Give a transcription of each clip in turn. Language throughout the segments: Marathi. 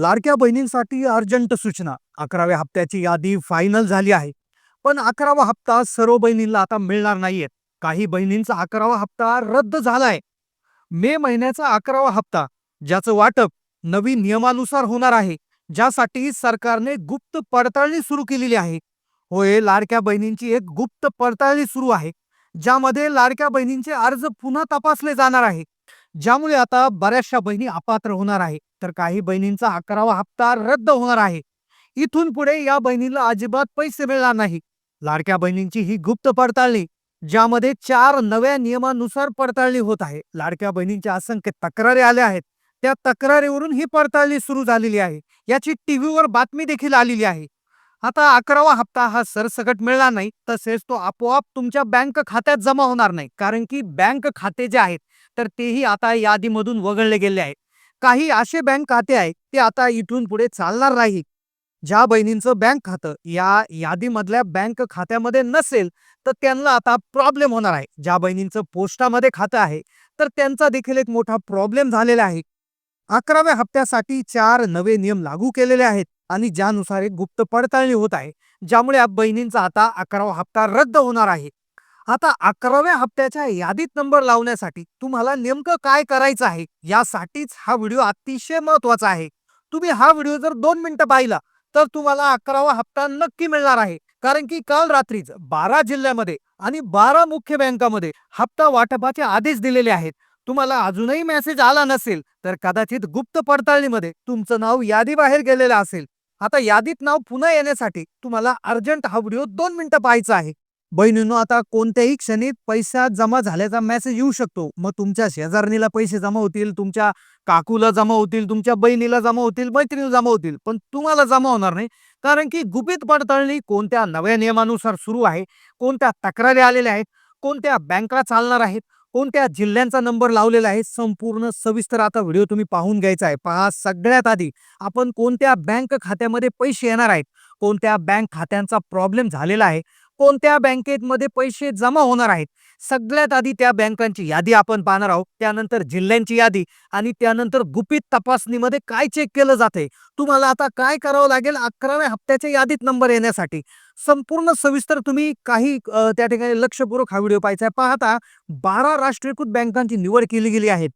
लाडक्या बहिणींसाठी अर्जंट सूचना. अकराव्या हप्त्याची यादी फायनल झाली आहे. पण अकरावा हप्ता सर्व बहिणींना आता मिळणार नाहीयेत. काही बहिणींचा अकरावा हप्ता रद्द झालाय. मे महिन्याचा अकरावा हप्ता ज्याचं वाटप नवीन नियमानुसार होणार आहे ज्यासाठी सरकारने गुप्त पडताळणी सुरू केलेली आहे. होय लाडक्या बहिणींची एक गुप्त पडताळणी सुरू आहे ज्यामध्ये लाडक्या बहिणींचे अर्ज पुन्हा तपासले जाणार आहे. ज्यामुळे आता बऱ्याचशा बहिणी अपात्र होणार आहे तर काही बहिणींचा अकरावा हप्ता रद्द होणार आहे. इथून पुढे या बहिणीला अजिबात पैसे मिळणार नाही. लाडक्या बहिणींची ही गुप्त पडताळणी ज्यामध्ये चार नव्या नियमानुसार पडताळणी होत आहे. लाडक्या बहिणींच्या असंख्य तक्रारी आल्या आहेत. त्या तक्रारीवरून ही पडताळणी सुरू झालेली आहे. याची टीव्हीवर बातमी देखील आलेली आहे. आता अकरावा हप्ता हा सरसकट मिळणार नाही. तसेच तो आपोआप तुमच्या बँक खात्यात जमा होणार नाही. कारण की बँक खाते जे आहेत तर तेही आता यादीमधून वगळले गेले आहेत काही असे बँक खाते आहेत ते आता इथून पुढे चालणार नाही ज्या बहिणींचं बँक खातं या यादीमधल्या बँक खात्यामध्ये नसेल तर त्यांना आता प्रॉब्लेम होणार आहे. ज्या बहिणींचं पोस्टामध्ये खातं आहे तर त्यांचा देखील एक मोठा प्रॉब्लेम झालेला आहे. अकराव्या हप्त्यासाठी चार नवे नियम लागू केलेले आहेत आणि ज्यानुसार एक गुप्त पडताळणी होत आहे ज्यामुळे बहिणींचा आता अकरावा हप्ता रद्द होणार आहे. आता अकराव्या हप्त्याच्या यादीत नंबर लावण्यासाठी तुम्हाला नेमकं काय करायचं आहे? यासाठीच हा व्हिडिओ अतिशय महत्त्वाचा आहे. तुम्ही हा व्हिडिओ जर दोन मिनिटं पाहिला तर तुम्हाला अकरावा हप्ता नक्की मिळणार आहे. कारण की काल रात्रीच बारा जिल्ह्यामध्ये आणि बारा मुख्य बँकामध्ये हप्ता वाटपाचे आदेश दिलेले आहेत. तुम्हाला अजूनही मेसेज आला नसेल तर कदाचित गुप्त पडताळणीमध्ये तुमचं नाव यादीबाहेर गेलेलं असेल. आता यादीत नाव पुन्हा येण्यासाठी तुम्हाला अर्जंट हा व्हिडिओ दोन मिनिटं पाहायचा आहे. बहिणीनो आता कोणत्याही क्षणी पैसा जमा झाल्याचा मेसेज येऊ शकतो. मग तुमच्या शेजारणीला पैसे जमा होतील तुमच्या काकूला जमा होतील तुमच्या बहिणीला जमा होतील मैत्रिणीला जमा होतील पण तुम्हाला जमा होणार नाही. कारण की गुपित पडताळणी कोणत्या नव्या नियमानुसार सुरू आहे कोणत्या तक्रारी आलेल्या आहेत कोणत्या बँका चालणार आहेत कोणत्या जिल्ह्यांचा नंबर लावलेला आहे संपूर्ण सविस्तर आता व्हिडिओ तुम्ही पाहून घ्यायचा आहे. पहा सगळ्यात आधी आपण कोणत्या बँक खात्यामध्ये पैसे येणार आहेत कोणत्या बँक खात्यांचा प्रॉब्लेम झालेला आहे कोणत्या बँकेमध्ये पैसे जमा होणार आहेत? सगळ्यात आधी त्या बँकांची यादी आपण पाहणार आहोत. त्यानंतर जिल्ह्यांची यादी आणि त्यानंतर गुपित तपासणीमध्ये काय चेक केलं जाते तुम्हाला आता काय करावं लागेल? अकराव्या हप्त्याच्या यादीत नंबर येण्यासाठी. संपूर्ण सविस्तर तुम्ही काही त्या ठिकाणी लक्षपूर्वक हा व्हिडिओ पाहायचा पाहता बारा राष्ट्रीयकृत बँकांची निवड केली गेली आहे.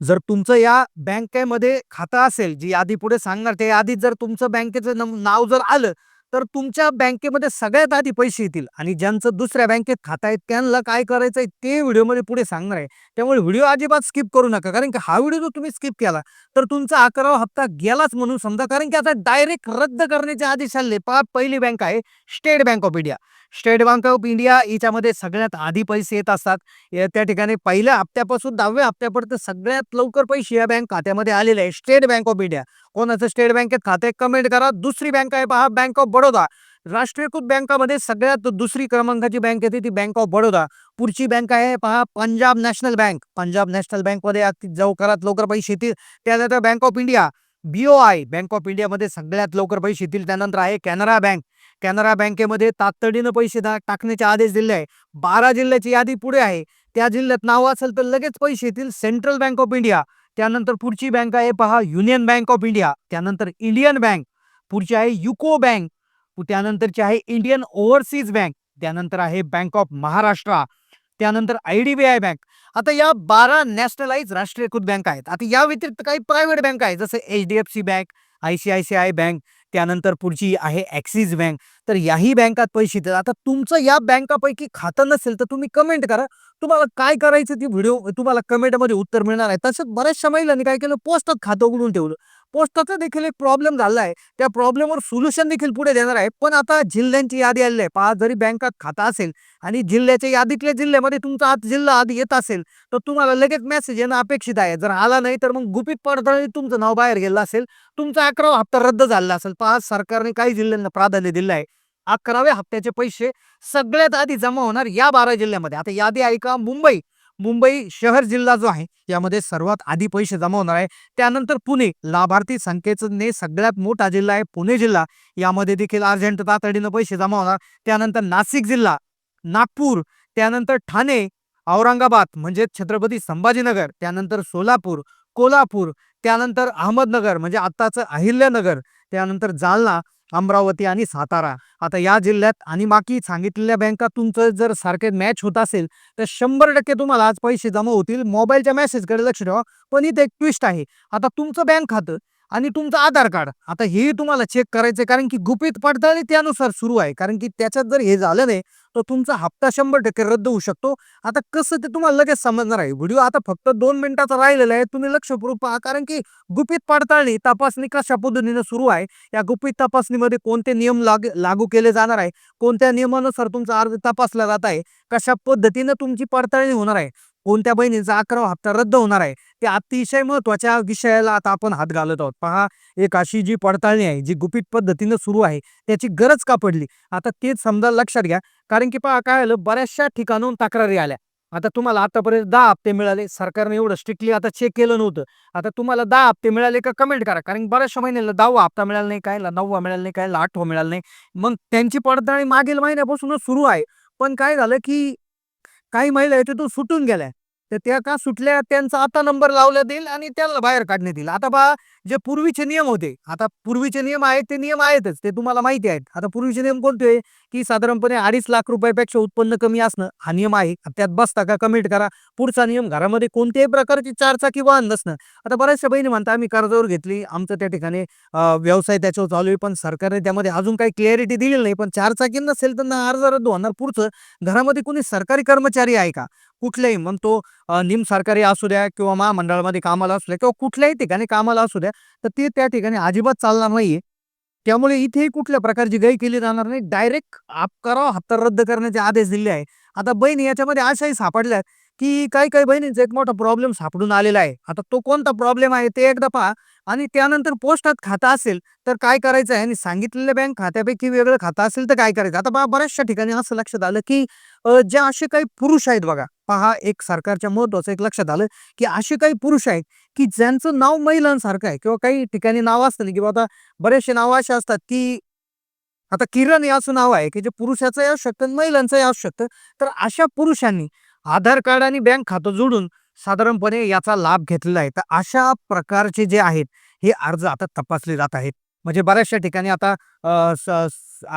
जर तुमचं या बँकेमध्ये खातं असेल जी यादी पुढे सांगणार त्या यादीत जर तुमचं बँकेचं नाव जर आलं तर तुमच्या बँकेमध्ये सगळ्यात आधी पैसे येतील. आणि ज्यांचं दुसऱ्या बँकेत खातं आहे त्यांना काय करायचं आहे ते व्हिडिओमध्ये पुढे सांगणार आहे. त्यामुळे व्हिडिओ अजिबात स्किप करू नका. कारण की हा व्हिडिओ जर तुम्ही स्किप केला तर तुमचा अकरावा हप्ता गेलाच म्हणून समजा. कारण की आता डायरेक्ट रद्द करण्याचे आदेश आले पहा पहिली बँक आहे state bank of India. State bank of India याच्यामध्ये सगळ्यात आधी पैसे येत असतात. त्या ठिकाणी पहिल्या हप्त्यापासून दहाव्या हप्त्यापर्यंत सगळ्यात लवकर पैसे या बँक खात्यामध्ये आलेले आहे स्टेट बँक ऑफ इंडिया. कोणाचं स्टेट बँकेत खाते कमेंट करा. दुसरी बँक आहे पहा बँक ऑफ बडोदा. राष्ट्रीयकृत बँकामध्ये सगळ्यात दुसरी क्रमांकाची बँक येते ती बँक ऑफ बडोदा. पुढची बँक आहे पहा Punjab national bank. Punjab national बँकमध्ये अति लवकरात लवकर पैसे येतील. त्यानंतर bank of India. BOI bank of इंडियामध्ये सगळ्यात लवकर पैसे येतील. त्यानंतर आहे कॅनरा बँक. कॅनरा बँकेमध्ये तातडीनं पैसे टाकण्याचे आदेश दिले आहे. बारा जिल्ह्याची यादी पुढे आहे. त्या जिल्ह्यात नाव असेल तर लगेच पैसे येतील. Central bank of India. त्यानंतर पुढची बँक आहे पहा युनियन बँक ऑफ इंडिया. त्यानंतर इंडियन बँक. पुढची आहे युको बँक. त्यानंतरची आहे इंडियन ओव्हरसीज बँक. त्यानंतर आहे बँक ऑफ महाराष्ट्र. त्यानंतर I D B I bank. आता या बारा नॅशनलाइज राष्ट्रीयकृत बँक आहेत. आता या व्यतिरिक्त काही प्रायव्हेट बँक आहेत जसं H D F C bank I C I C I bank त्यानंतर पुढची आहे ॲक्सिस बँक. तर याही बँकात पैसे येतात. आता तुमचं या बँकापैकी खातं नसेल तर तुम्ही कमेंट करा. तुम्हाला काय करायचं ती व्हिडिओ तुम्हाला कमेंटमध्ये उत्तर मिळणार आहे. तसंच बऱ्याचशा महिलांनी काय केलं? पोस्टात खातं उघडून ठेवलं. पोस्टाचा देखील एक प्रॉब्लेम झाला आहे. त्या प्रॉब्लेमवर सोल्युशन देखील पुढे देणार आहे. पण आता जिल्ह्यांची यादी आलेली आहे. पहा जरी बँकात खातं असेल आणि जिल्ह्याच्या यादीतल्या जिल्ह्यामध्ये तुमचा आत जिल्हा आधी येत असेल तर तुम्हाला लगेच मेसेज येणं अपेक्षित आहे. जर आला नाही तर मग गुपित पडताळणी तुमचं नाव बाहेर गेलं असेल. तुमचा अकरावा हप्ता रद्द झाला असेल. पहा सरकारने काही जिल्ह्यांना प्राधान्य दिलं आहे. अकराव्या हप्त्याचे पैसे सगळ्यात आधी जमा होणार या बारा जिल्ह्यामध्ये. आता यादी ऐका मुंबई. मुंबई शहर जिल्हा जो आहे यामध्ये सर्वात आधी पैसे जमा होणार आहे. त्यानंतर पुणे. लाभार्थी संख्येने सगळ्यात मोठा जिल्हा आहे पुणे जिल्हा. यामध्ये देखील अर्जंट तातडीनं पैसे जमा होणार. त्यानंतर नाशिक जिल्हा नागपूर. त्यानंतर ठाणे औरंगाबाद म्हणजे छत्रपती संभाजीनगर. त्यानंतर सोलापूर कोल्हापूर. त्यानंतर अहमदनगर म्हणजे आत्ताचं अहिल्यानगर. त्यानंतर जालना. अमरावती आणि सातारा. आता या जिल्ह्यात आणि बाकी सांगितलेल्या बँका तुमचं जर सारखे मॅच होत असेल तर शंभर टक्के तुम्हाला आज पैसे जमा होतील. मोबाईलच्या मेसेजकडे लक्ष ठेवा. पण इथे एक ट्विस्ट आहे. आता तुमचं बँक खातं आणि तुमचं आधार कार्ड. आता हे तुम्हाला चेक करायचं कारण की गुपित पडताळणी त्यानुसार सुरू आहे. कारण की त्याच्यात जर हे झालं नाही तर तुमचा हप्ता शंभर टक्के रद्द होऊ शकतो. आता कसं ते तुम्हाला लगेच समजणार आहे. व्हिडिओ आता फक्त दोन मिनिटाचा राहिलेला आहे. तुम्ही लक्षपूर्वक पहा. कारण की गुपित पडताळणी तपासणी कशा पद्धतीने सुरू आहे? या गुपित तपासणीमध्ये कोणते नियम लाग लागू केले जाणार आहे? कोणत्या नियमानुसार तुमचा अर्ज तपासला जात आहे? कशा पद्धतीने तुमची पडताळणी होणार आहे? कोणत्या बहिणीचा अकरावा हप्ता रद्द होणार आहे ते अतिशय महत्त्वाच्या विषयाला आता आपण हात घालत आहोत. पहा एक अशी जी पडताळणी आहे जी गुपित पद्धतीनं सुरू आहे त्याची गरज का पडली? आता तेच समजा लक्षात घ्या कारण की पहा काय आलं बऱ्याचशा ठिकाणून तक्रारी आल्या. आता तुम्हाला आतापर्यंत दहा हप्ते मिळाले. सरकारने एवढं स्ट्रिक्टली आता चेक केलं नव्हतं. आता तुम्हाला दहा हप्ते मिळाले का कमेंट करा. कारण बऱ्याचशा महिन्याला दहावा हप्ता मिळाला नाही कायला नववा मिळाला नाही कायला आठवा मिळाला नाही. मग त्यांची पडताळणी मागील महिन्यापासूनच सुरू आहे. पण काय झालं की काही महिला आहे तो सुटून गेलाय. तर त्या का सुटल्या त्यांचा आता नंबर लावला देईल आणि त्याला बाहेर काढण्यात येईल. आता बा जे पूर्वीचे नियम होते आता पूर्वीचे नियम आहेत ते नियम आहेतच ते तुम्हाला माहिती आहेत. आता पूर्वीचे नियम कोणते की साधारणपणे अडीच लाख रुपयापेक्षा उत्पन्न कमी असणं हा नियम आहे. त्यात बसता का कमेंट करा. पुढचा नियम घरामध्ये कोणत्याही प्रकारची चारचाकी वाहन नसणं. आता बऱ्याचशा बहिणी म्हणता आम्ही कर्जावर घेतली आमचं त्या ठिकाणी व्यवसाय त्याच्यावर चालू आहे पण सरकारने त्यामध्ये अजून काही क्लॅरिटी दिलेली नाही पण चारचाकी नसेल तर ना अर्ज रद्द होणार पुढचं. घरामध्ये कोणी सरकारी कर्मचारी आहे का? कुठल्याही मग तो निम सरकारी असू द्या किंवा महामंडळामध्ये कामाला असू द्या किंवा कुठल्याही ठिकाणी कामाला असू द्या तर ते त्या ठिकाणी अजिबात चालणार नाहीये. त्यामुळे इथेही कुठल्या प्रकारची गय केली जाणार नाही. डायरेक्ट आप करावा हप्ता रद्द करण्याचे आदेश दिले आहे. आता बहीण याच्यामध्ये अशाही सापडल्यात की काही काही बहिणींचा एक मोठा प्रॉब्लेम सापडून आलेला आहे. आता तो कोणता प्रॉब्लेम आहे ते एकदा पहा. आणि त्यानंतर पोस्टात खातं असेल तर काय करायचं आहे? आणि सांगितलेल्या बँक खात्यापैकी वेगळं खातं असेल तर काय करायचं? आता पहा बऱ्याचशा ठिकाणी असं लक्षात आलं की जे असे काही पुरुष आहेत बघा. पहा एक सरकारच्या महत्वाचं एक लक्षात आलं की असे काही पुरुष आहेत की ज्यांचं नाव महिलांसारखं आहे किंवा काही ठिकाणी नाव असतं ना किंवा आता बरेचसे नावं असे असतात की आता किरण याचं असं नाव आहे की जे पुरुषाचंही असू शकतं महिलांचंही असू शकतं. तर अशा पुरुषांनी आधार कार्ड आणि बँक खातं जोडून साधारणपणे याचा लाभ घेतलेला आहे. तर अशा प्रकारचे जे आहेत हे अर्ज आता तपासले जात आहेत. म्हणजे बऱ्याचशा ठिकाणी आता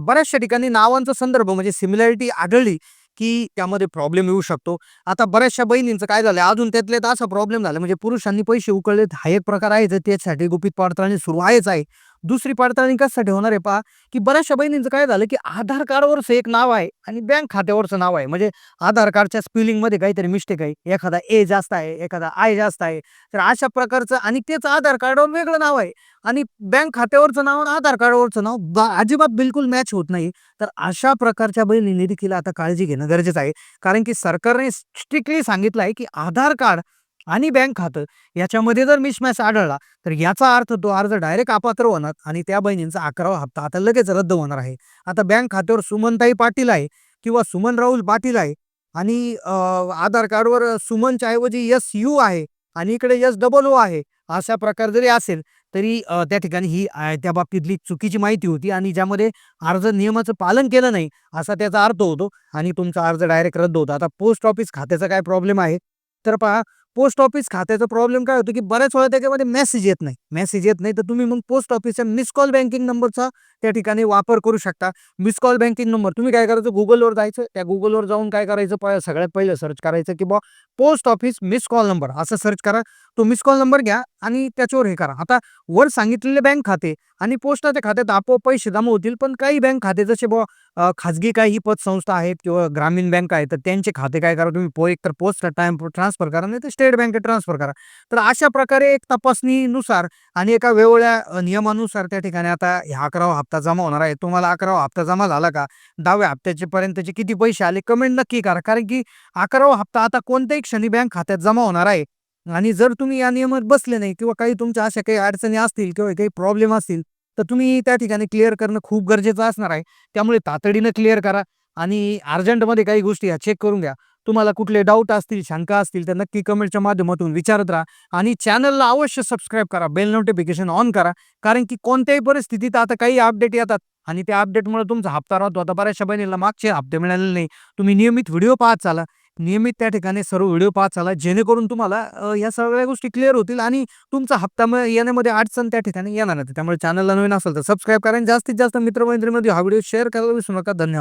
बऱ्याचशा ठिकाणी नावांचा संदर्भ म्हणजे सिमिलॅरिटी आढळली की त्यामध्ये प्रॉब्लेम येऊ शकतो. आता बऱ्याचशा बहिणींचं काय झालं अजून त्यातले तर असा प्रॉब्लेम झाला. म्हणजे पुरुषांनी पैसे उकळलेत हा एक प्रकार आहे तर त्याचसाठी गुपित पात्राने सुरू आहेच आहे. दुसरी पडताळणी कशासाठी होणार आहे पहा की बऱ्याचशा बहिणींचं काय झालं की आधार कार्डवरचं एक नाव आहे आणि बँक खात्यावरचं नाव आहे. म्हणजे आधार कार्डच्या स्पेलिंगमध्ये काहीतरी मिस्टेक आहे. एखादा ए जास्त आहे एखादा आय जास्त आहे. तर अशा प्रकारचं आणि तेच आधार कार्डवर वेगळं नाव आहे. आणि बँक खात्यावरचं नाव आणि आधार कार्डवरचं नाव बा- अजिबात बिलकुल मॅच होत नाही. तर अशा प्रकारच्या बहिणींनी देखील आता काळजी घेणं गरजेचं आहे. कारण की सरकारने स्ट्रिक्टली सांगितलं आहे की आधार कार्ड आणि बँक खातं. याच्यामध्ये जर मिसमॅच आढळला तर याचा अर्थ तो अर्ज डायरेक्ट अपात्र होणार आणि त्या बहिणींचा अकरावा हप्ता आता लगेच रद्द होणार आहे. आता बँक खात्यावर सुमनताई पाटील आहे किंवा सुमन राहुल पाटील आहे आणि आधार कार्डवर सुमनच्या ऐवजी एस यू आहे आणि इकडे एस डबल ओ आहे अशा प्रकार जरी असेल तरी त्या ठिकाणी ही त्या बाबतीतली चुकीची माहिती होती आणि ज्यामध्ये अर्ज नियमाचं पालन केलं नाही असा त्याचा अर्थ होतो आणि तुमचा अर्ज डायरेक्ट रद्द होतो. आता पोस्ट ऑफिस खात्याचा काय प्रॉब्लेम आहे? तर पहा पोस्ट ऑफिस खात्याचा प्रॉब्लेम काय होतो की बऱ्याच वेळा त्याच्यामध्ये मेसेज येत नाही. मेसेज येत नाही तर तुम्ही मग पोस्ट ऑफिसच्या मिस कॉल बँकिंग नंबरचा त्या ठिकाणी वापर करू शकता. मिस कॉल बँकिंग नंबर तुम्ही काय करायचं? गुगलवर जायचं. त्या गुगलवर जाऊन काय करायचं? पहिलं सगळ्यात पहिलं सर्च करायचं की बा post office miss call number असं सर्च करा. तो मिस कॉल नंबर घ्या आणि त्याच्यावर हे करा. आता वर सांगितलेले बँक खाते आणि पोस्टाच्या खात्यात आपोआप पैसे जमा होतील पण काही बँक खाते जसे बुवा खाजगी काही पतसंस्था आहेत किंवा ग्रामीण बँक आहेत तर त्यांचे खाते काय करा तुम्ही पो एक तर पोस्ट टाइम ट्रान्सफर करा नाही तर स्टेट बँकेत ट्रान्सफर करा. तर अशा प्रकारे एक तपासणीनुसार आणि एका वेगवेगळ्या नियमानुसार त्या ठिकाणी आता ह्या अकरावा हप्ता जमा होणार आहे. तुम्हाला अकरावा हप्ता जमा झाला का दहाव्या हप्त्याचे पर्यंतचे किती पैसे आले कमेंट नक्की करा. कारण की अकरावा हप्ता आता कोणत्याही क्षणी बँक खात्यात जमा होणार आहे. आणि जर तुम्ही या नियमात बसले नाही किंवा काही तुमच्या अशा काही अडचणी असतील किंवा काही प्रॉब्लेम असतील तर तुम्ही त्या ठिकाणी क्लिअर करणं खूप गरजेचं असणार आहे. त्यामुळे तातडीनं क्लिअर करा आणि अर्जंटमध्ये काही गोष्टी ह्या चेक करून घ्या. तुम्हाला कुठले डाऊट असतील शंका असतील तर नक्की कमेंटच्या माध्यमातून विचारत राहा आणि चॅनलला अवश्य सबस्क्राईब करा. बेल नोटिफिकेशन ऑन करा. कारण की कोणत्याही परिस्थितीत आता काही अपडेट येतात आणि त्या अपडेटमुळे तुमचा हप्ता राहतो. आता बऱ्याचशा बहिणीला मागचे हप्ते मिळालेले नाही. तुम्ही नियमित व्हिडिओ पाहत चाला. नियमित त्या ठिकाणी सर्व व्हिडिओ पाहत चाला. जेणेकरून तुम्हाला या सगळ्या गोष्टी क्लिअर होतील आणि तुमचा हप्ता म- येण्यामध्ये अडचण त्या ठिकाणी येणार नाही. त्यामुळे चॅनलला नवीन असेल तर सबस्क्राईब करा आणि जास्तीत जास्त मित्रमैत्रीमध्ये हा व्हिडिओ शेअर करायला विसरू नका. धन्यवाद.